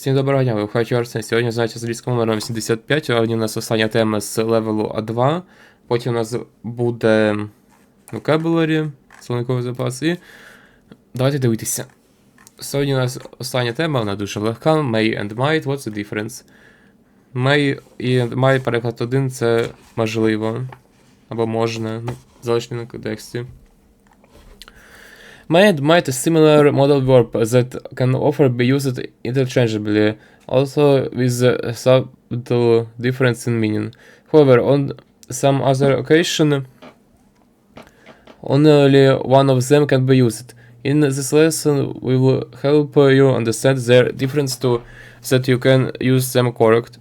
Всім доброго дня, ви в хаті Арсен. Сьогодні заняття з англійським номером 75. Сьогодні у нас остання тема з левелу А2. Потім у нас буде vocabulary, словниковий запас. І давайте дивитися. Сьогодні у нас остання тема, вона дуже легка. May and might, what's the difference? May і might переклад один це можливо. Або можна, ну, залежно на контексті. May and might is similar modal verb that can often be used interchangeably, also with a subtle difference in meaning. However, on some other occasion, only one of them can be used. In this lesson, we will help you understand their difference to that you can use them correct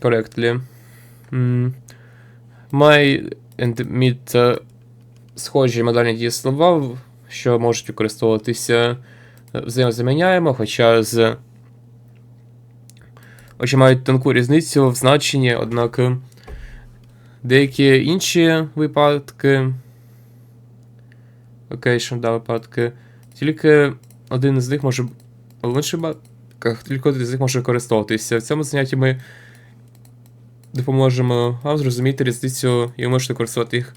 correctly. Mm. My and meet це схожі модальні дієслова, Що можуть використовуватися е, взаємозаміняємо, хоча з хоча мають тонку різницю в значенні, однак е, деякі інші випадки. Occasion, да, випадки. Тільки один з них може. В інших тільки один з них може використовуватися. В цьому занятті ми допоможемо вам зрозуміти різницю і ви можете використовувати їх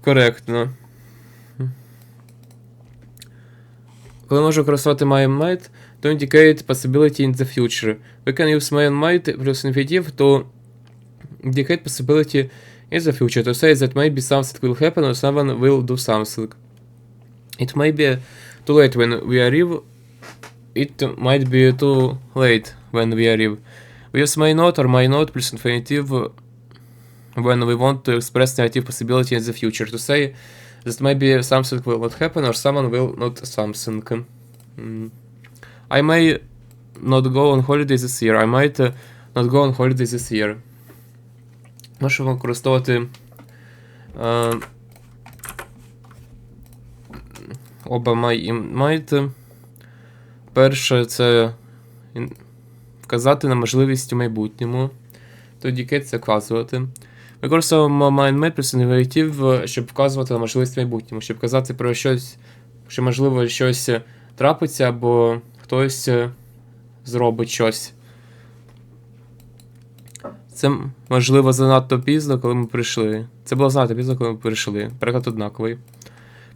коректно. Коли можу використовувати my and might, to indicate possibility in the future. We can use my and might plus infinitive to indicate possibility in the future, to say that maybe something will happen or someone will do something. It may be too late when we arrive. It might be too late when we arrive. We use may not or may not plus infinitive when we want to express negative possibility in the future, to say that maybe something will not happen or someone will not something. Mm. I may not go on holiday this year. I might uh, not go on holiday this year. Можемо використовувати е, оба may і might. Перше це вказати на можливість у майбутньому. Тоді це вказувати. Використовуємо MindMap плюс інноватив, щоб вказувати на можливість в майбутньому, щоб казати про щось, що можливо щось трапиться, або хтось е, зробить щось. Це можливо занадто пізно, коли ми прийшли. Це було занадто пізно, коли ми прийшли. Переклад однаковий.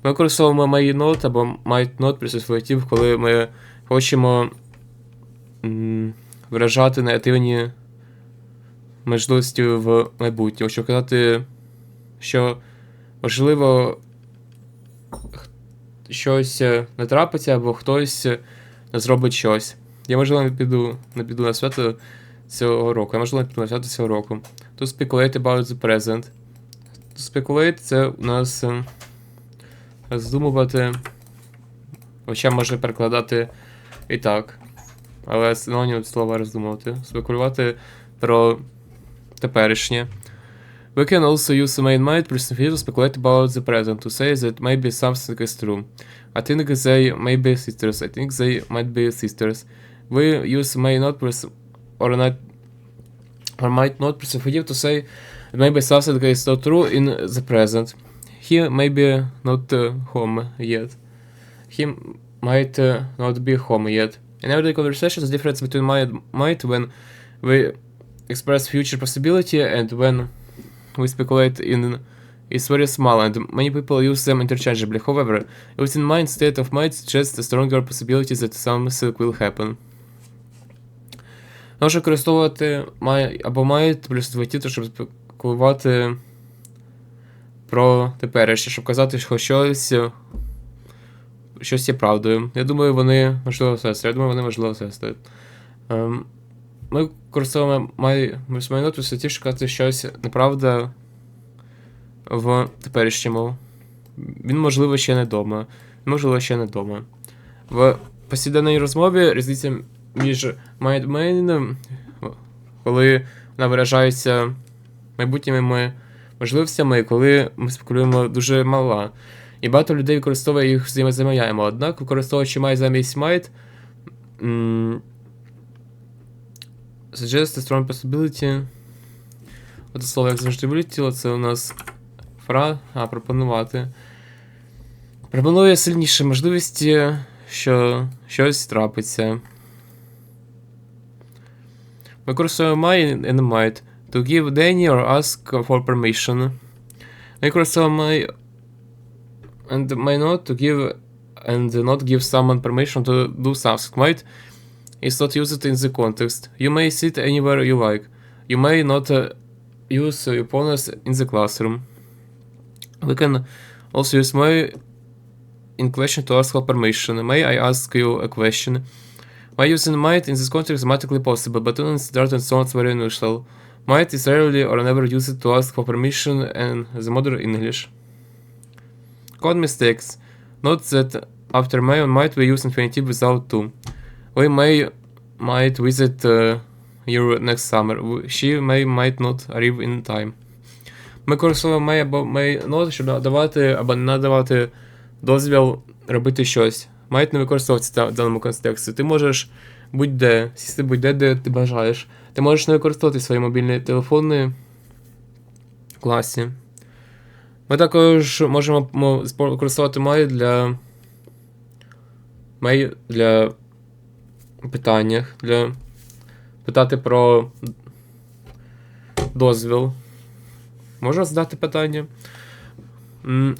Ми використовуємо may not або not плюс інноватив, коли ми хочемо виражати негативні можливості в майбутньому, щоб казати, що можливо щось е, не трапиться, або хтось е, не зробить щось. Я можливо не піду, не піду на свято цього року. Я можливо не піду на свято цього року. To speculate about the present. To speculate це у нас е, роздумувати. Хоча може перекладати і так. Але синонім слова роздумувати. Спекулювати про теперішнє. We can also use the main mind person to speculate about the present to say that maybe something is true. I think they may be sisters. I think they might be sisters. We use may not person or not or might not perceive to say that maybe something is not true in the present. He may be not uh, home yet. He might uh, not be home yet. In everyday conversations, the difference between might might when we express future possibility and when we speculate in is very small and many people use them interchangeably. However, within mind state of mind suggests a stronger possibility that something will happen. Може використовувати має або мають плюс двотіто, щоб спекулювати про теперішнє, щоб казати, що щось, щось є правдою. Я думаю, вони можливо сестри. Я думаю, вони можливо сестри. Ем, ми май майнот у статті шукати щось неправда в теперішньому. Він, можливо, ще не вдома. Можливо, ще не вдома. В посіденній розмові різниця між майндмейном, коли вона виражається майбутніми можливостями, і коли ми спекулюємо дуже мала. І багато людей використовує їх взаємозаміняємо. Однак, використовуючи май замість might, Suggest a strong possibility. Оце слово, як завжди вилетіло, це у нас фра. А, пропонувати. Пропонує сильніші можливості, що щось трапиться. Використовуємо my and might to give Danny or ask for permission. Використовуємо my and may not to give and not give someone permission to do something. Might is not used in the context. You may sit anywhere you like. You may not uh, use your opponents in the classroom. We can also use may in question to ask for permission. May I ask you a question? By using might in this context is automatically possible, but in certain sounds very unusual. Might is rarely or never used to ask for permission in the modern English. Code mistakes. Note that after may and might we use infinitive without to. We may might visit uh, you next summer. She may might not arrive in time. Ми користуємо may або may not, щоб давати або не надавати дозвіл робити щось. Might не використовуватися в даному контексті. Ти можеш будь-де, сісти будь-де, де ти бажаєш. Ти можеш не використовувати свої мобільні телефони в класі. Ми також можемо використовувати May для. May для питання, для питати про дозвіл. Можна задати питання.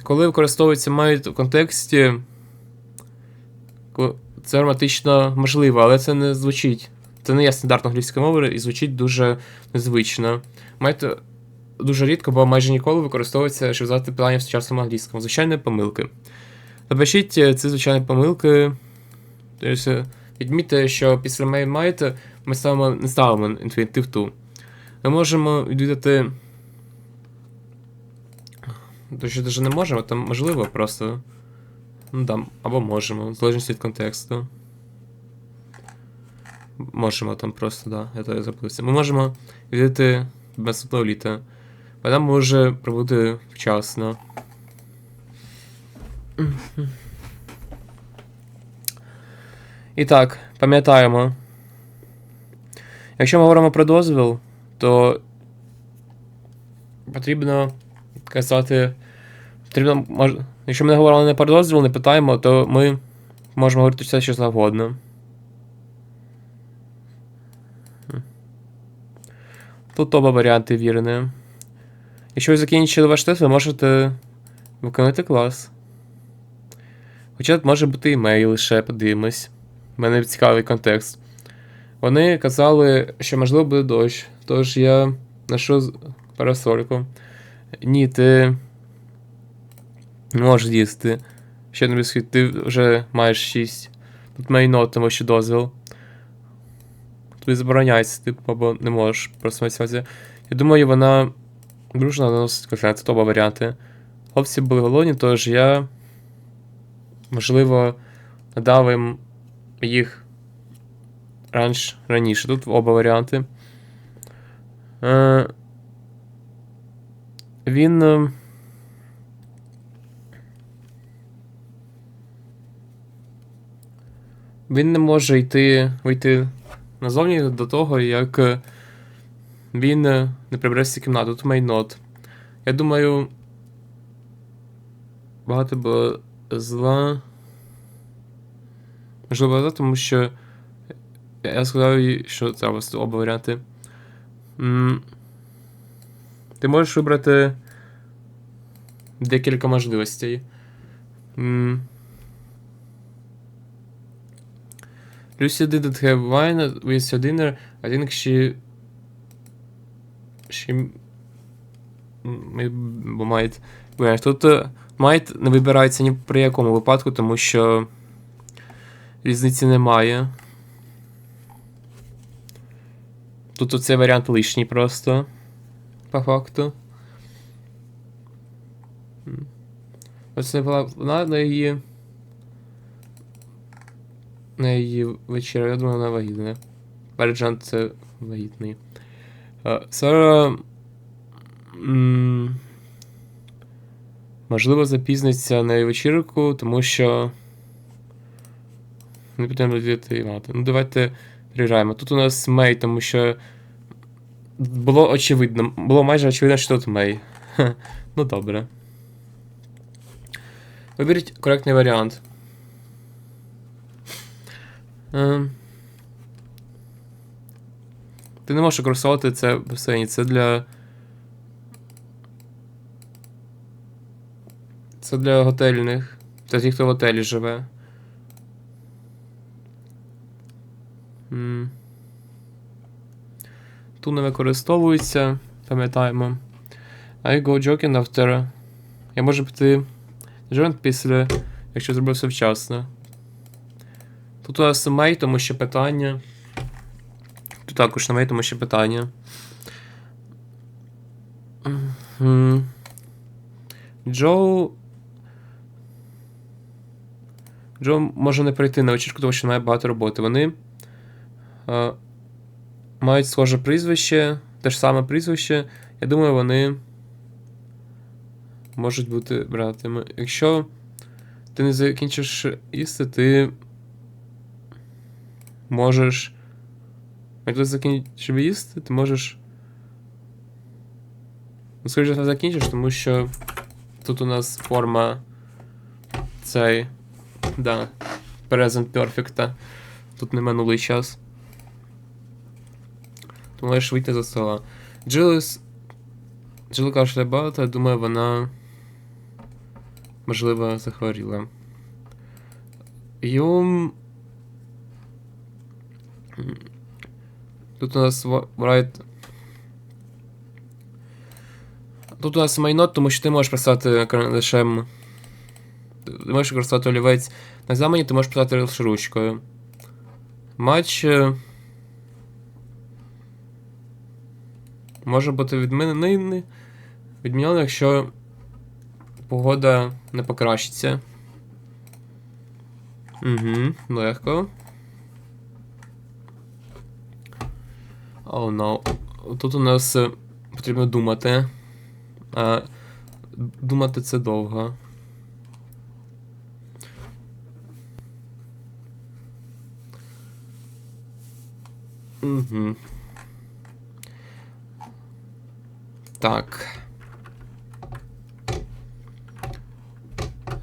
Коли використовується May в контексті, це граматично можливо, але це не звучить. Це не є стандартна англійська мова і звучить дуже незвично. Might дуже рідко, бо майже ніколи використовується, щоб задати питання в сучасному англійському. Звичайні помилки. Запишіть е, ці звичайні помилки. Відмітьте, що після might ми ставимо, не ставимо інфінітив to. Ми можемо відвідати. Точно навіть не можемо, там можливо просто. Ну там, або можемо, в залежності від контексту. Можемо там просто, да, я то записався. Ми можемо відвідати наступного літа. Вона може прибути вчасно. І так, пам'ятаємо. Якщо ми говоримо про дозвіл, то потрібно казати. Потрібно, мож... Якщо ми не говоримо не про дозвіл, не питаємо, то ми можемо говорити все, що завгодно. Тут оба варіанти вірні. Якщо ви закінчили ваш тест, ви можете виконати клас. Хоча тут може бути імейл лише, подивимось. Мене цікавий контекст. Вони казали, що можливо буде дощ, тож я з- парасольку. Ні, ти не можеш їсти. Ще не бісквіт, ти вже маєш 6. Тут майно, тому що дозвіл. Тобі забороняється, ти або не можеш увазі. Я думаю, вона дружно наносить кофе. Це оба варіанти. Хлопці були голодні, тож я, можливо, надав їм їх ранш, раніше. Тут оба варіанти. Е, він. е, Він не може йти вийти назовні до того, як е, він не прибереться кімнату. Тут not. Я думаю. Багато було зла. Можливо, тому що я сказав їй, що ось оба варіанти. Ти можеш вибрати декілька можливостей. Lucy didn't have wine with her dinner. I think she. She. Might. Тут е, might не вибирається ні при якому випадку, тому що різниці немає. Тут оцей варіант лишній просто. По факту. Оце була вона на її. На її вечір, я думаю, вона вагітна. Берджан це вагітний. Сара. Можливо, запізниться на вечірку, тому що. Не потрібно діти і мати. Ну, давайте перевіряємо. Тут у нас Мей, тому що. Було очевидно. Було майже очевидно, що тут Мей. Ну добре. Виберіть коректний варіант. Ем. Ти не можеш використовувати це в басейні. Це для. Це для готельних. Це ті, хто в готелі живе. Тут не використовується, пам'ятаємо. I go jogging after. Я можу піти jogging після, якщо зробив все вчасно. Тут у нас мей, тому що питання. Тут також не мей, тому що питання. Джо. Джо може не прийти на вечірку, тому що має багато роботи. Вони е, мають схоже прізвище, те ж саме прізвище. Я думаю, вони можуть бути братами. Якщо ти не закінчиш їсти, ти можеш. Як ти закінчив їсти, ти можеш. Ну, скоріше все, закінчиш, тому що тут у нас форма цей. Да. Present Perfect. Тут не минулий час. Можеш вийти за стола. Джилес. Джил кашляє багато, думаю, вона. Можливо, захворіла. Юм. Тут у нас right. Тут у нас майно, тому що ти можеш писати карандашем. Ти можеш використовувати олівець. На екзамені ти можеш писати ручкою. Матч. е, Може бути відмінений. Відмінено, якщо погода не покращиться. Угу, легко. Oh no. Тут у нас е, потрібно думати. А думати це довго. Угу. Так.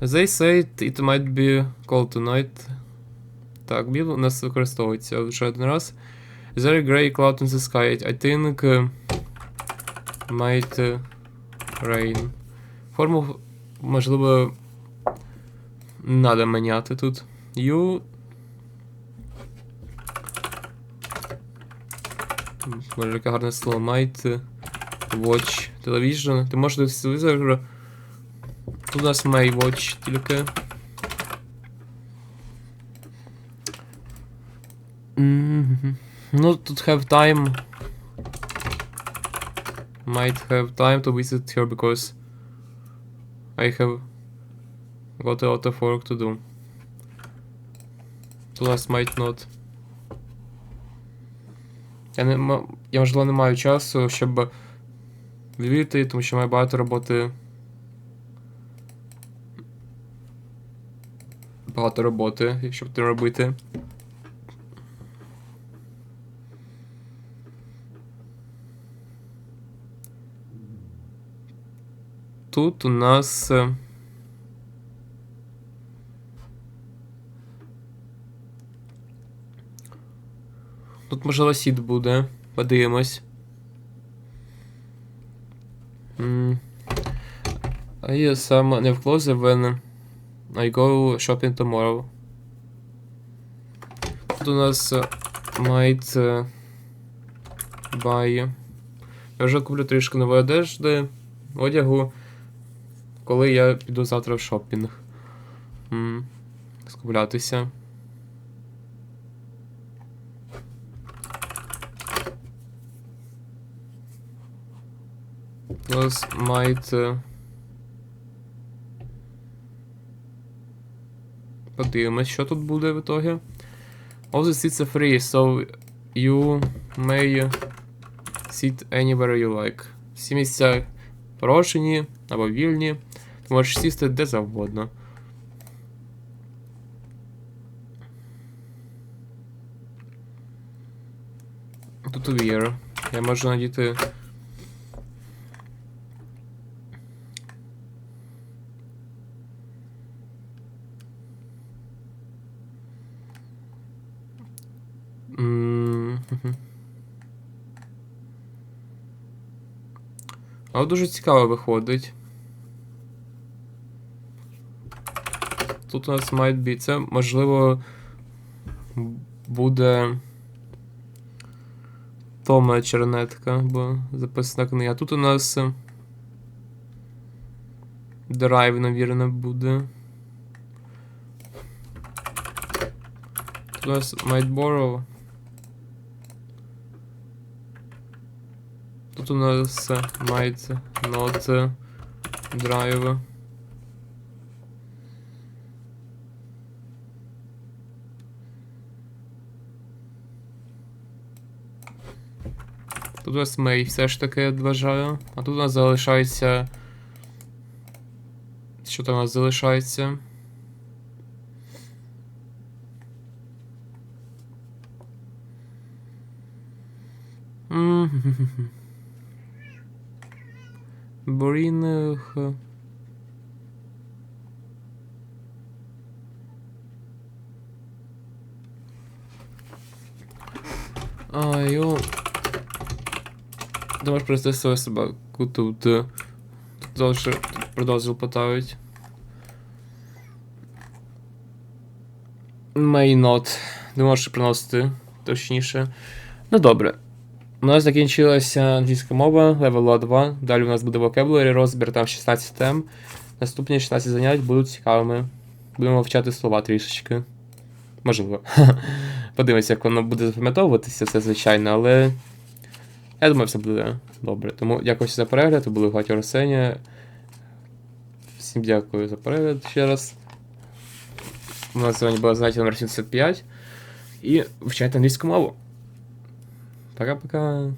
They say it might be cold tonight. Так, біл у нас використовується вже один раз. There grey cloud in the sky? I think uh, might uh, rain. Форму, можливо, треба міняти тут. You. Може, яке гарне слово. Might uh, watch television. Ти можеш дивитися телевізор. Тут у нас may watch тільки. Мгм. Ну, тут have time. Might have time to visit her because I have got a lot of work to do. У нас might not. Я не я можливо не маю часу, щоб відвідати, тому що маю багато роботи. Багато роботи, щоб ти робити. Тут у нас. е, Тут можливо сід буде. Подивимось. Саме не в closet when I go shopping tomorrow. Тут у нас е, might е, buy. Я вже куплю трішки нової одежди, одягу, коли я піду завтра в шопінг. Скуплятися. Plus might. Подивимось, що тут буде в итогі. All the seats are free, so you may sit anywhere you like. Всі місця порожені або вільні. Ти можеш сісти де завгодно. Тут wear. Я можу надіти. Але дуже цікаво виходить. Тут у нас might be. Це можливо буде Тома Чернетка, бо записана книга. Тут у нас е, Drive, навірно, буде. Тут у нас might. Тут у нас might not drive. Тут у нас Мей все ж таки вважаю. А тут у нас залишається. Що там у нас залишається? М, Борінг. А, йо. Ти можеш привести свою собаку тут. Тут дальше продовжив поставить. May not. Не можеш приносити точніше. Ну добре. У нас закінчилася англійська мова, левел 2. Далі у нас буде vocabulary, розбір там 16 тем. Наступні 16 занять будуть цікавими. Будемо вчати слова трішечки. Можливо. Подивимося, як воно буде запам'ятовуватися, це звичайно, але. Я думаю, все буде добре. Тому дякую за перегляд. Були Гатю Арсенія. Всім дякую за перегляд ще раз. У нас сьогодні було заняття номер 75. І вчайте англійську мову. Пока-пока.